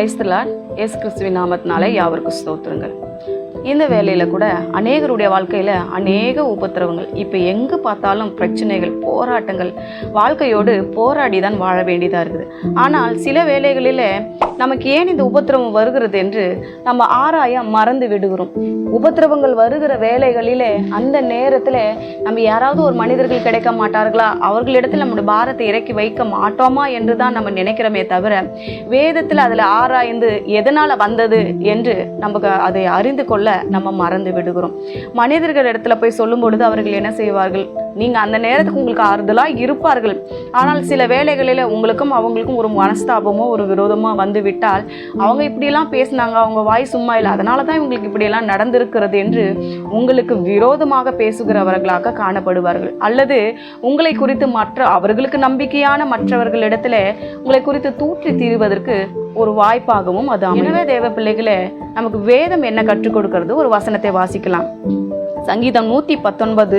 Praise the Lord ஏசு கிறிஸ்துவின் நாமத்தினாலே யாவருக்கும் ஸ்தோத்திரங்கள். இந்த வேலையில் கூட அநேகருடைய வாழ்க்கையில் அநேக உபத்திரவங்கள் இப்போ எங்கே பார்த்தாலும் பிரச்சனைகள் போராட்டங்கள் வாழ்க்கையோடு போராடி தான் வாழ வேண்டியதாக இருக்குது. ஆனால் சில வேலைகளில் நமக்கு ஏன் இந்த உபத்திரவம் வருகிறது என்று நம்ம ஆராய மறந்து விடுகிறோம். உபத்திரவங்கள் வருகிற வேலைகளிலே அந்த நேரத்தில் நம்ம யாராவது ஒரு மனிதர்கள் கிடைக்க மாட்டார்களா? அவர்களிடத்தில் நம்முடைய பாரத்தை இறக்கி வைக்க மாட்டோமா என்று தான் நம்ம நினைக்கிறோமே தவிர வேதத்தில் அதில் ஆராய்ந்து எதனால் வந்தது என்று நமக்கு அதை அறிந்து கொள்ள நம்ம மறந்து விடுகிறோம். மனிதர்கள் இடத்துல போய் சொல்லும் பொழுது அவர்கள் என்ன செய்வார்கள்? நீங்கள் அந்த நேரத்துக்கு உங்களுக்கு ஆறுதலாக இருப்பார்கள். ஆனால் சில வேலைகளில் உங்களுக்கும் அவங்களுக்கும் ஒரு மனஸ்தாபமோ ஒரு விரோதமோ வந்து விட்டால் அவங்க இப்படியெல்லாம் பேசினாங்க அவங்க வாய் சும்மா இல்லை. அதனால தான் இவங்களுக்கு இப்படியெல்லாம் நடந்திருக்கிறது என்று உங்களுக்கு விரோதமாக பேசுகிறவர்களாக காணப்படுவார்கள். அல்லது உங்களை குறித்து மற்ற அவர்களுக்கு நம்பிக்கையான மற்றவர்களிடத்துல உங்களை குறித்து தூற்றி தீருவதற்கு ஒரு வாய்ப்பாகவும் அது அமையவே தேவ பிள்ளைகளே நமக்கு வேதம் என்ன கற்றுக் கொடுக்கிறது? ஒரு வசனத்தை வாசிக்கலாம். சங்கீதம் நூற்றி பத்தொன்பது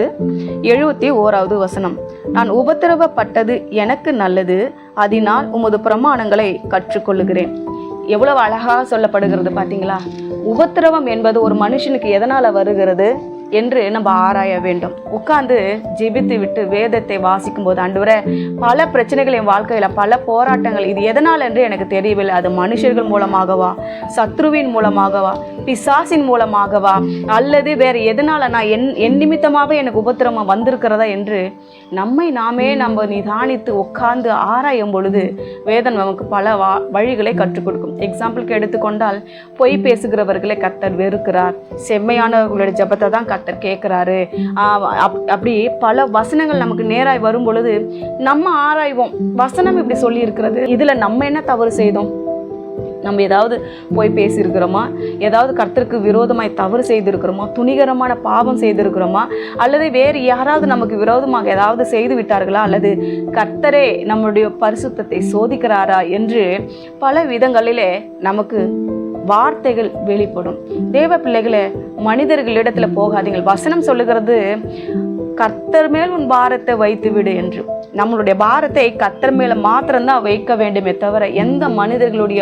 எழுபத்தி ஓராவது வசனம். நான் உபத்திரவப்பட்டது எனக்கு நல்லது அதனால் உமது பிரமாணங்களை கற்றுக்கொள்ளுகிறேன். எவ்வளவு அழகாக சொல்லப்படுகிறது பார்த்தீங்களா உபத்திரவம் என்பது ஒரு மனுஷனுக்கு எதனால் வருகிறது? என்று நம்ம ஆராய வேண்டும். உட்கார்ந்து ஜெபித்து விட்டு வேதத்தை வாசிக்கும் போது ஆண்டவரே பல பிரச்சனைகள் என் வாழ்க்கையில் பல போராட்டங்கள் இது எதனால் என்று எனக்கு தெரியவில்லை. அது மனுஷர்கள் மூலமாகவா சத்ருவின் மூலமாகவா பிசாசின் மூலமாகவா அல்லது வேறு எதனால் நான் என் என் நிமித்தமாக எனக்கு உபத்திரமம் வந்திருக்கிறதா என்று நம்மை நாமே நம்ம நிதானித்து உட்கார்ந்து ஆராயும் பொழுது வேதம் நமக்கு பல வா வழிகளை கற்றுக் கொடுக்கும். எக்ஸாம்பிளுக்கு எடுத்துக்கொண்டால் பொய் பேசுகிறவர்களை கத்தர் வெறுக்கிறார். செம்மையானவர்களுடைய ஜெபத்தை தான் கர்த்தர் கேட்குறாரு அப்படி பல வசனங்கள் நமக்கு நேராய் வரும் பொழுது நம்ம ஆராய்வோம். வசனம் இப்படி சொல்லி இருக்கிறது நம்ம என்ன தவறு செய்தோம்? நம்ம ஏதாவது போய் பேசியிருக்கிறோமா? ஏதாவது கர்த்தருக்கு விரோதமாய் தவறு செய்திருக்கிறோமா? துணிகரமான பாவம் செய்திருக்கிறோமா? அல்லது வேறு யாராவது நமக்கு விரோதமாக ஏதாவது செய்து விட்டார்களா? அல்லது கர்த்தரே நம்முடைய பரிசுத்தத்தை சோதிக்கிறாரா? என்று பல விதங்களிலே நமக்கு வார்த்தைகள் வெளிப்படும். தேவ பிள்ளைகளை மனிதர்களிடத்துல போகாதீங்கள். வசனம் சொல்லுகிறது கர்த்தர் மேல் உன் பாரத்தை வைத்து விடு என்று. நம்மளுடைய பாரத்தை கர்த்தர் மேல மாத்திரம்தான் வைக்க வேண்டுமே தவிர எந்த மனிதர்களுடைய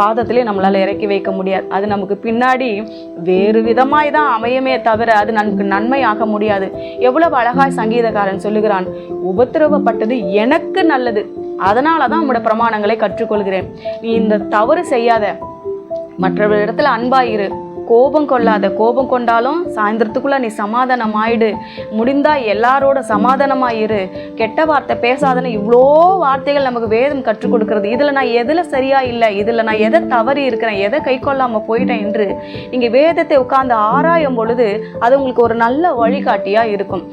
பாதத்திலையும் நம்மளால இறக்கி வைக்க முடியாது. அது நமக்கு பின்னாடி வேறு விதமாய் தான் அமையுமே தவிர அது நமக்கு நன்மையாக முடியாது. எவ்வளவு அழகாய் சங்கீதக்காரன் சொல்லுகிறான் உபத்திரவப்பட்டது எனக்கு நல்லது. அதனால தான் உங்களோட பிரமாணங்களை கற்றுக்கொள்கிறேன். நீ இந்த தவறு செய்யாத. மற்றவர்களிடத்தில் அன்பாயிரு. கோபம் கொள்ளாத கோபம் கொண்டாலும் சாயந்தரத்துக்குள்ள நீ சமாதானம் ஆயிடு முடிந்தா எல்லாரோட சமாதானமாயிரு. கெட்ட வார்த்தை பேசாதன்னு இவ்வளோ வார்த்தைகள் நமக்கு வேதம் கற்றுக் கொடுக்கறது. இதுல நான் எதுல சரியா இல்லை? இதுல நான் எதை தவறி இருக்கிறேன்? எதை கை கொள்ளாம போயிட்டேன் என்று நீங்க வேதத்தை உட்கார்ந்து ஆராயும் பொழுது அது உங்களுக்கு ஒரு நல்ல வழிகாட்டியா இருக்கும்.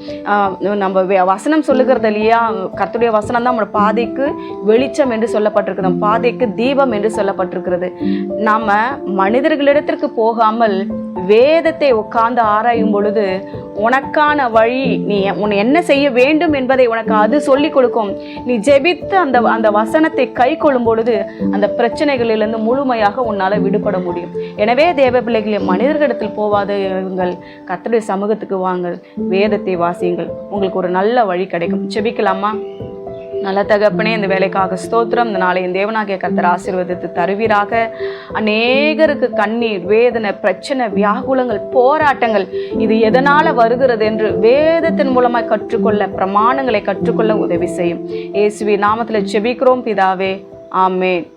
நம்ம வே- வசனம் சொல்லுகிறது இல்லையா? கத்துடைய வசனம் தான் நம்மளோட பாதைக்கு வெளிச்சம் என்று சொல்லப்பட்டிருக்கிறோம் பாதைக்கு தீபம் என்று சொல்லப்பட்டிருக்கிறது. நாம மனிதர்களிடத்திற்கு போகாமல் வேதத்தை உட்கார்ந்து ஆராயும் பொழுது உனக்கான வழி நீ உன்னை என்ன செய்ய வேண்டும் என்பதை உனக்கு அது சொல்லிக் கொடுக்கும். நீ ஜெபித்து அந்த அந்த வசனத்தை கை கொள்ளும் பொழுது அந்த பிரச்சனைகளிலிருந்து முழுமையாக உன்னால் விடுபட முடியும். எனவே தேவ பிள்ளைகளே மனிதர்களிடத்தில் போவாதுங்கள் கத்தடி சமூகத்துக்கு வாங்கள். வேதத்தை வாசியுங்கள். உங்களுக்கு ஒரு நல்ல வழி கிடைக்கும். ஜெபிக்கலாமா? நல்ல தகப்பனே இந்த வேலைக்காக ஸ்தோத்திரம். இந்த நாளையின் தேவனாகிய கர்த்தர் ஆசீர்வதித்து தருவீராக. அநேகருக்கு கண்ணீர் வேதனை பிரச்சனை வியாகுலங்கள் போராட்டங்கள் இது எதனால் வருகிறது என்று வேதத்தின் மூலமாக கற்றுக்கொள்ள பிரமாணங்களை கற்றுக்கொள்ள உதவி செய்யும். ஏசுவி நாமத்தில் செபிக்கிறோம் பிதாவே. ஆமேன்.